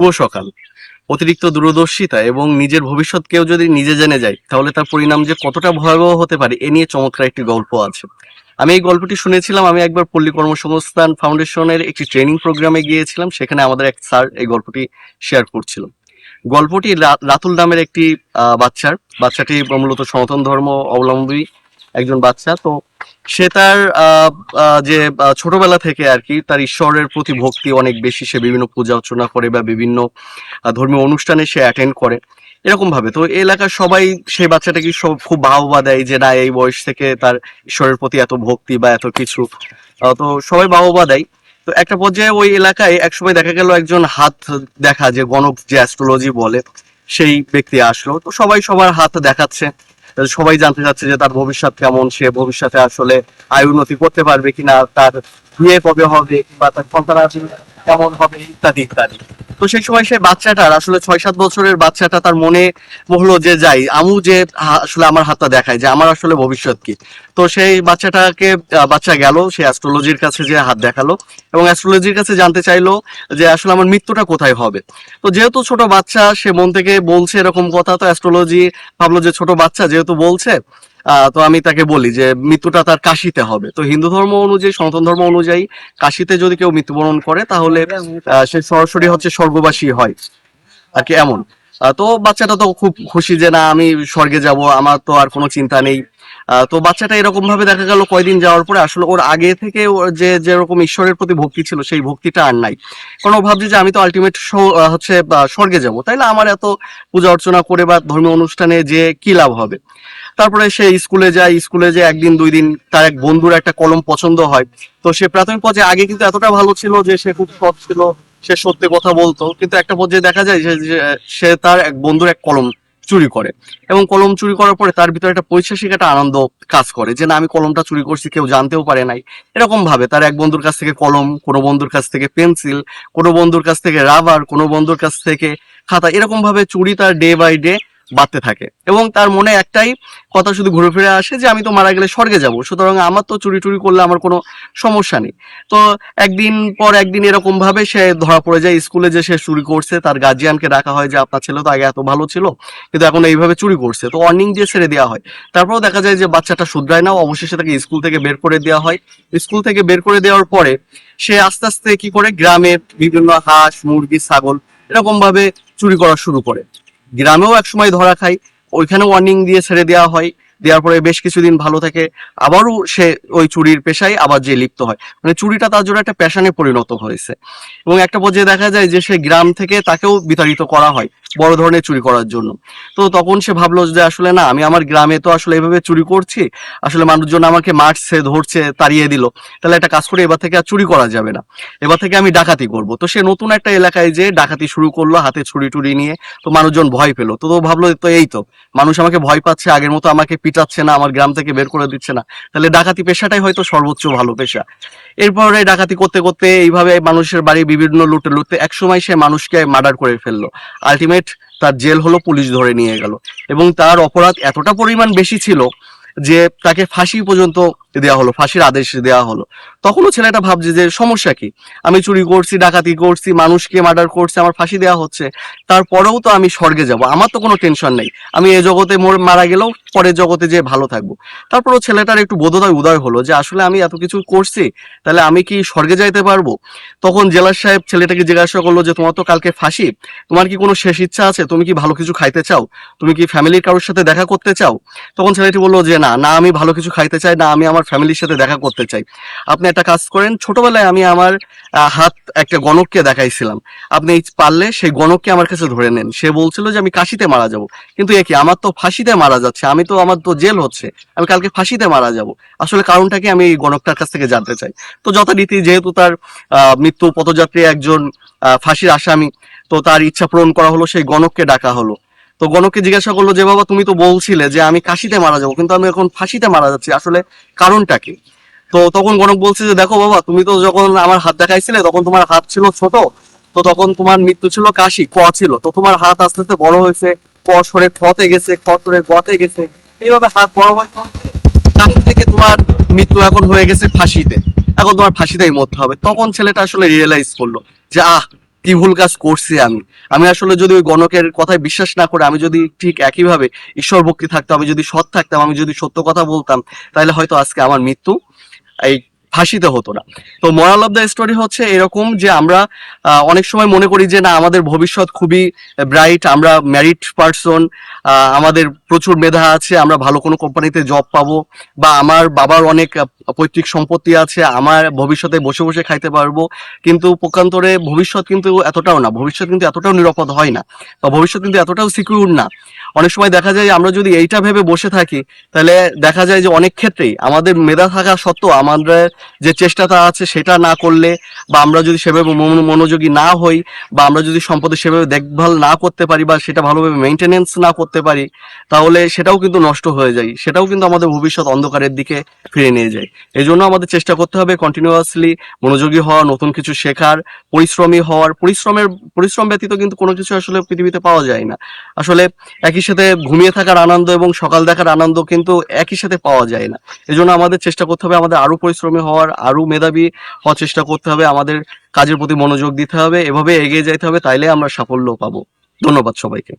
শুভ সকাল। অতিরিক্ত দূরদর্শিতা এবং নিজের ভবিষ্যৎ কেউ যদি নিজে জেনে যায় তাহলে তার পরিণাম যে কতটা ভয়াবহ হতে পারে, এ নিয়ে চমৎকার একটি গল্প আছে। আমি এই গল্পটি শুনেছিলাম, আমি একবার পল্লী কর্মসংস্থান ফাউন্ডেশনের একটি ট্রেনিং প্রোগ্রামে গিয়েছিলাম, সেখানে আমাদের এক স্যার এই গল্পটি শেয়ার করছিল গল্পটি রাতুল নামের একটি বাচ্চার, বাচ্চাটি মূলত সনাতন ধর্ম অবলম্বী একজন বাচ্চা, তো সে তার যে ছোটবেলা থেকে আর কি তার ঈশ্বরের প্রতি ভক্তি অনেক বেশি। সে বিভিন্ন পূজা অর্চনা করে বা বিভিন্ন ধর্মীয় অনুষ্ঠানে সে অ্যাটেন্ড করে। এরকম ভাবে। তো এলাকার সবাই সেই বাচ্চাটাকে সব খুব বাহবা দেয় যে, না, এই বয়স থেকে তার ঈশ্বরের প্রতি এত ভক্তি বা এত কিছু। তো সবাই বাহবা দেয়। তো একটা পর্যায়ে ওই এলাকায় একসময় দেখা গেল একজন হাত দেখা, যে গণক, যে অ্যাস্ট্রোলজি বলে, সেই ব্যক্তি আসলো। তো সবাই সবার হাত দেখাচ্ছে। সবাই জানতে চাচ্ছে যে তার ভবিষ্যৎ কেমন, সে ভবিষ্যতে আসলে আয় উন্নতি করতে পারবে কিনা, তার বিয়ে কবে হবে বা তার সন্তানাদি কেমন হবে, ইত্যাদি ইত্যাদি। তো সেই সময় সে বাচ্চাটার আসলে ছয় সাত বছরের বাচ্চাটা তার মনে হলো যে যাই, আমু যে আসলে আমার হাতটা দেখায় যে আমার আসলে ভবিষ্যৎ কি। তো সেই বাচ্চাটাকে বাচ্চা গেল, সে অ্যাস্ট্রোলজির কাছে যে হাত দেখাল। এবং অ্যাস্ট্রোলজির কাছে জানতে চাইলো যে আসলে আমার মৃত্যুটা কোথায় হবে। তো যেহেতু ছোট বাচ্চা, সে মন থেকে বলছে এরকম কথা, তো অ্যাস্ট্রোলজি ভাবলো যে ছোট বাচ্চা যেহেতু বলছে তো আমি তাকে বলি যে মৃত্যুটা তার কাশিতে হবে। তো হিন্দু ধর্ম অনুযায়ী, সনাতন ধর্ম অনুযায়ী কাশিতে যদি কেউ মৃত্যুবরণ করে, তাহলে সে সরাসরি হচ্ছে স্বর্গবাসী হয়। আর কি এমন। তো বাচ্চাটা তো খুব খুশি যে না, আমি স্বর্গে যাব, আমার তো আর কোনো চিন্তা নেই। তো বাচ্চাটা এরকম ভাবে দেখা গেল কয়দিন যাওয়ার পরে আসলে ওর আগে থেকে ওর যে যেরকম ঈশ্বরের প্রতি ভক্তি ছিল, সেই ভক্তিটা আর নাই। কারণ ভাবছে যে আমি তো আলটিমেট হচ্ছে স্বর্গে যাব। তাইলে আমার এত পূজা অর্চনা করে বা ধর্মীয় অনুষ্ঠানে যে কি লাভ হবে? তারপরে সে স্কুলে যায়, স্কুলে যে একদিন দুই দিন তার এক বন্ধুর একটা কলম পছন্দ হয়। তো সে প্রাথমিক পর্যায়ে আগে কিন্তু এতটা ভালো ছিল যে সে খুব সৎ ছিল, সে সত্যি কথা বলতো। কিন্তু একটা পর্যায়ে দেখা যায় যে, সে তার এক বন্ধুর এক কলম চুরি করে। এবং কলম চুরি করার পরে তার ভিতরে একটা পৈশাসিক একটা আনন্দ কাজ করে যে, না, আমি কলমটা চুরি করছি, কেউ জানতেও পারে নাই। এরকম ভাবে তার এক বন্ধুর কাছ থেকে কলম, কোনো বন্ধুর কাছ থেকে পেন্সিল, কোনো বন্ধুর কাছ থেকে রাবার, কোনো বন্ধুর কাছ থেকে খাতা এরকম ভাবে চুরি তার ডে বাই ডে বাড়তে থাকে। এবং তার মনে একটাই কথা শুধু ঘুরে ফিরে আসে যে, আমি তো মারা গেলে স্বর্গে যাব। সুতরাং আমার তো চুরি টুরি করলে আমার কোনো সমস্যা নেই। তো একদিন পর একদিন এরকম ভাবে সে ধরা পড়ে যায়, স্কুলে যে সে চুরি করছে, তার গার্জিয়ানকে ডাকা হয় যে, আপনার ছেলে তো আগে এত ভালো ছিল, কিন্তু এখন এইভাবে চুরি করছে। তো ওয়ার্নিং দিয়ে ছেড়ে দেওয়া হয়। তারপরেও দেখা যায় যে, বাচ্চাটা শুধরায় না, অবশেষে তাকে স্কুল থেকে বের করে দেওয়া হয়। স্কুল থেকে বের করে দেওয়ার পরে সে আস্তে আস্তে কি করে, গ্রামে বিভিন্ন হাঁস, মুরগি, ছাগল এরকম ভাবে চুরি করা শুরু করে। গ্রামেও একসময় ধরা খায়। ওইখানে ওয়ার্নিং দিয়ে ছেড়ে দেওয়া হয়। দেওয়ার পরে বেশ কিছুদিন ভালো থাকে। আবারও সে ওই চুরির পেশায় আবার যে লিপ্ত হয়। মানে চুরিটা তার জন্য একটা প্যাশনে পরিণত হয়েছে। এবং একটা পর্যায়ে দেখা যায় যে সে গ্রাম থেকে তাকেও বিতাড়িত করা হয়। বড় ধরনের চুরি করার জন্য। তো তখন সে ভাবলো যে আসলে না, আমি আমার গ্রামে তো আসলে এভাবে চুরি করছি, আসলে মানুষজন আমাকে মারছে, ধরছে, তাড়িয়ে দিল। তাহলে একটা কাজ করে, এবার থেকে আর চুরি করা যাবে না। এবার থেকে আমি ডাকাতি করব। তো সে নতুন একটা এলাকায় যে ডাকাতি শুরু করল, হাতে ছুরি টুরি নিয়ে। তো মানুষজন ভয় পেল। তো ভাবলো, তো এই তো, মানুষ আমাকে ভয় পাচ্ছে, আগের মতো আমাকে পিটাচ্ছে না, আমার গ্রাম থেকে বের করে দিচ্ছে না। তাহলে ডাকাতি পেশাটাই হয়তো সর্বোচ্চ ভালো পেশা। এরপরে ডাকাতি করতে করতে এইভাবে মানুষের বাড়ি বিভিন্ন লুটে লুটতে একসময় সে মানুষকে মার্ডার করে ফেলল। আলটিমেট তার জেল হলো, পুলিশ ধরে নিয়ে গেল। এবং তার অপরাধ এতটা পরিমাণ বেশি ছিল যে তাকে ফাঁসি পর্যন্ত দেওয়া হলো, ফাঁসির আদেশ দেওয়া হলো। তখনও ছেলেটা ভাবছে যে সমস্যা কি? আমি চুরি করছি, ডাকাতি করছি, মানুষকে মার্ডার করছি, আমার ফাঁসি দেওয়া হচ্ছে। তারপরেও তো আমি স্বর্গে যাব, আমার তো কোনো টেনশন নেই। আমি এ জগতে মোর মারা গেলেও পরের জগতে যে ভালো থাকব। তারপরও ছেলেটার একটু বোধোদয় উদয় হলো যে, আসলে আমি এত কিছু করছি, তাহলে আমি কি স্বর্গে যাইতে পারব? তখন জেলার সাহেব ছেলেটাকে জিজ্ঞাসা করল যে, তোমার তো কালকে ফাঁসি, তোমার কি কোনো শেষ ইচ্ছা আছে? তুমি কি ভালো কিছু খাইতে চাও? তুমি কি ফ্যামিলির কারোর সাথে দেখা করতে চাও? তখন ছেলেটি বলল যে, না না, আমি ভালো কিছু খাইতে চাই, না, আমি আমার ফ্যামিলির সাথে দেখা করতে চাই। আপনি একটা কাজ করেন, ছোটবেলায় আমি আমার হাত একটা গণককে দেখাইছিলাম। আপনি পারলে সেই গণককে আমার কাছে ধরে নেন। সে বলছিল যে, আমি কাশিতে মারা যাব। কিন্তু এ কি, আমার তো ফাঁসিতে মারা যাচ্ছে, আমি তো, আমার তো জেল হচ্ছে। আমি কালকে ফাঁসিতে মারা যাব। আসলে কারণটা কি আমি এই গণকটার কাছ থেকে জানতে চাই। তো যথারীতি যেহেতু তার মৃত্যু পথযাত্রী একজন ফাঁসির আসামি, তো তার ইচ্ছা পূরণ করা হলো, সেই গণককে ডাকা হলো। তো গণককে জিজ্ঞাসা করল যে, বাবা, তুমি তো বলছিলে যে আমি কাশিতে মারা যাব, কিন্তু আমি এখন ফাঁসিতে মারা যাচ্ছি। আসলে কারণটা কি তো তখন গণক বলছে যে, দেখো বাবা, তুমি তো যখন আমার হাত দেখাইছিলে, তখন তোমার হাত ছিল ছোট। তো তখন তোমার মৃত্যু ছিল কাশি ক ছিল। তো তোমার হাত আস্তে আস্তে বড় হয়েছে। ক সরে গেছে খ সরে গতে গেছে। এইভাবে হাত বড় হয় থেকে তোমার মৃত্যু এখন হয়ে গেছে ফাঁসিতে। এখন তোমার ফাঁসিতেই মরতে হবে। তখন ছেলেটা আসলে রিয়েলাইজ করল যে, আহ, কি ভুল কাজ করছি আমি। আমি আসলে যদি ওই গণকের কথায় বিশ্বাস না করে, আমি যদি ঠিক একইভাবে ঈশ্বর ভক্তি থাকতাম, আমি যদি সৎ থাকতাম, আমি যদি সত্য কথা বলতাম, তাহলে হয়তো আজকে আমার মৃত্যু এই ফাঁসিতে হতো না। তো মরাল অফ দ্য স্টোরি হচ্ছে এরকম যে আমরা অনেক সময় মনে করি যে না, আমাদের ভবিষ্যৎ খুবই ব্রাইট আমরা ম্যারিড পার্সন আমাদের প্রচুর মেধা আছে, আমরা ভালো কোনো কোম্পানিতে জব পাবো, বা আমার বাবার অনেক পৈতৃক সম্পত্তি আছে, আমার ভবিষ্যতে বসে বসে খাইতে পারব, কিন্তু পক্ষান্তরে ভবিষ্যৎ কিন্তু এতটাও না, ভবিষ্যৎ কিন্তু এতটাও নিরাপদ হয় না, বা ভবিষ্যৎ কিন্তু এতটাও সিকিউর না। অনেক সময় দেখা যায় আমরা যদি এইটা ভেবে বসে থাকি, তাহলে দেখা যায় যে অনেক ক্ষেত্রেই আমাদের মেধা থাকা সত্ত্বেও আমাদের যে চেষ্টাটা আছে সেটা না করলে বা আমরা যদি সেভাবে মন- মনোযোগী না হই বা আমরা যদি সম্পদের সেভাবে দেখভাল না করতে পারি বা সেটা ভালোভাবে মেনটেনেন্স না করতে পারি, তাহলে সেটাও কিন্তু নষ্ট হয়ে যায়। সেটাও কিন্তু আমাদের ভবিষ্যৎ অন্ধকারের দিকে ফিরে নিয়ে যায়। এই জন্য আমাদের চেষ্টা করতে হবে কন্টিনিউয়াসলি মনোযোগী হওয়া, নতুন কিছু শেখার, পরিশ্রমী হওয়ার। পরিশ্রমের, পরিশ্রম ব্যতীত কিন্তু কোনো কিছু আসলে পৃথিবীতে পাওয়া যায় না। আসলে একই সাথে ঘুমিয়ে থাকার আনন্দ এবং সকাল দেখার আনন্দ কিন্তু একই সাথে পাওয়া যায় না। এজন্য জন্য আমাদের চেষ্টা করতে হবে, আমাদের আরও পরিশ্রমী হওয়ার, আরও মেধাবী হওয়ার চেষ্টা করতে হবে, আমাদের কাজের প্রতি মনোযোগ দিতে হবে, এভাবে এগিয়ে যাইতে হবে, তাইলে আমরা সাফল্য পাবো। ধন্যবাদ সবাইকে।